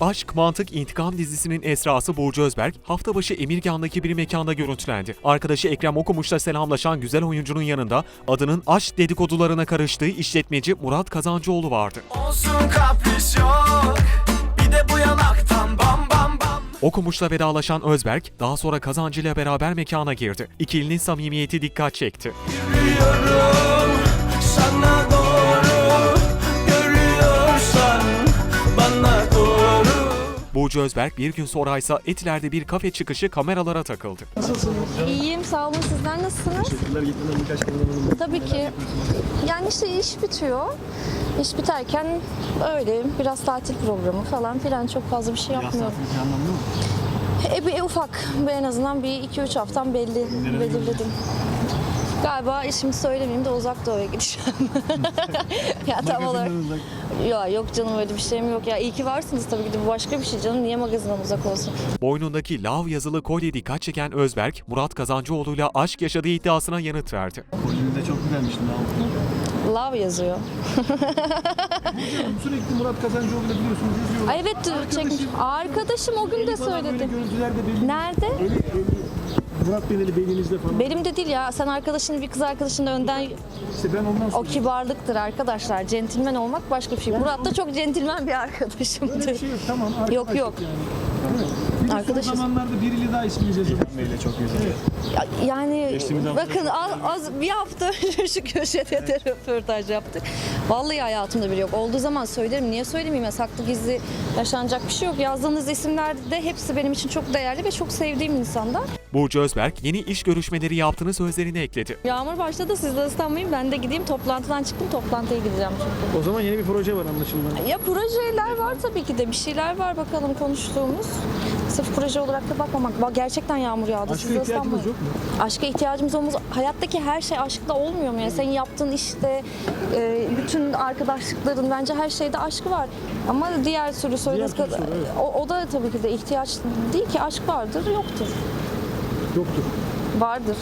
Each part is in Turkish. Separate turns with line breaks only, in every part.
Aşk, Mantık, İntikam dizisinin esrası Burcu Özberk, hafta başı Emirgan'daki bir mekanda görüntülendi. Arkadaşı Ekrem Okumuş'la selamlaşan güzel oyuncunun yanında adının aşk dedikodularına karıştığı işletmeci Murat Kazancıoğlu vardı.
Olsun kapris yok Bir de bu yanaktan bam bam bam
Okumuş'la vedalaşan Özberk, daha sonra Kazancı ile beraber mekana girdi. İkilinin samimiyeti dikkat çekti.
Yürüyorum
Burcu Özberk bir gün sonra ise Etiler'de bir kafe çıkışı kameralara takıldı.
İyiyim sağ olun sizler nasılsınız? Tabii ki. Yani işte iş bitiyor. İş biterken öyle biraz tatil programı falan filan çok fazla bir şey yapmıyorum. E, bir, e, ufak en azından bir 2-3 haftam belli belirledim. Galiba şimdi söylemeyeyim de uzak doğuya gideceğim. ya tam olarak. Ya yok canım öyle bir şeyim yok. Ya iyi ki varsınız tabii ki de bu başka bir şey canım. Niye magazinden uzak olsun?
Boynundaki lav yazılı kolye dikkat çeken Özberk, Murat Kazancıoğlu'yla aşk yaşadığı iddiasına yanıt verdi.
Kolyenin de çok güzelmiş. Ne oldu?
Love yazıyor.
Sürekli Murat Kazancıoğlu'yla biliyorsunuz yazıyor.
Ay evet çek. Arkadaşım o gün de
Böyle
söyledi.
görüntülerde belli.
Nerede?
Eli, eli, Murat Bey'le belinizde falan.
Benim de değil ya. Sen arkadaşını bir kız arkadaşını önden
İşte ben ondan
o kibarlıktır arkadaşlar. Centilmen olmak başka bir şey. Murat da çok centilmen bir
Öyle
arkadaşımdır.
bir şey yok tamam.
Yok, yok.
Yani. Evet. Bir
Arkadaşız.
son zamanlarda biriyle daha isminiz yazılmış. Bey'le çok güzel.
Ya- Yani bakın az, az bir hafta önce şu köşede de röportaj yaptık. Vallahi hayatımda biri yok. Olduğu zaman söylerim. Niye söylemeyeyim? Ya, saklı gizli yaşanacak bir şey yok. Yazdığınız isimler de hepsi benim için çok değerli ve çok sevdiğim insanlar.
Burcu Özberk yeni iş görüşmeleri yaptığını sözlerine ekledi.
Yağmur başladı. Siz de ıslanmayın. Ben de gideyim. Toplantıdan çıktım. Toplantıya gideceğim çünkü.
O zaman yeni bir proje var anlaşılan.
Ya projeler var tabii ki de. Bir şeyler var bakalım konuştuğumuz. Sırf proje olarak da bakmamak. Bak gerçekten yağmur yağdı.
Aşka
Siz de
ihtiyacımız yok mu?
Aşka ihtiyacımız olmaz. Hayattaki her şey aşkla olmuyor mu ya? Senin yaptığın işte, e, bütün arkadaşlıkların bence her şeyde aşkı var. Ama diğer sürü söylediğiniz kadar,
soru, evet.
o, o da tabii ki de ihtiyaç değil ki. Aşk vardır, yoktur.
Yoktur.
Vardır.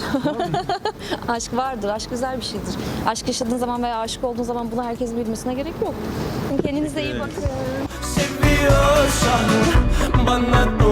aşk vardır. Aşk güzel bir şeydir. Aşk yaşadığın zaman veya aşık olduğun zaman bunu herkesin bilmesine gerek yok. Kendinize iyi bakın.
Seviyorsan bana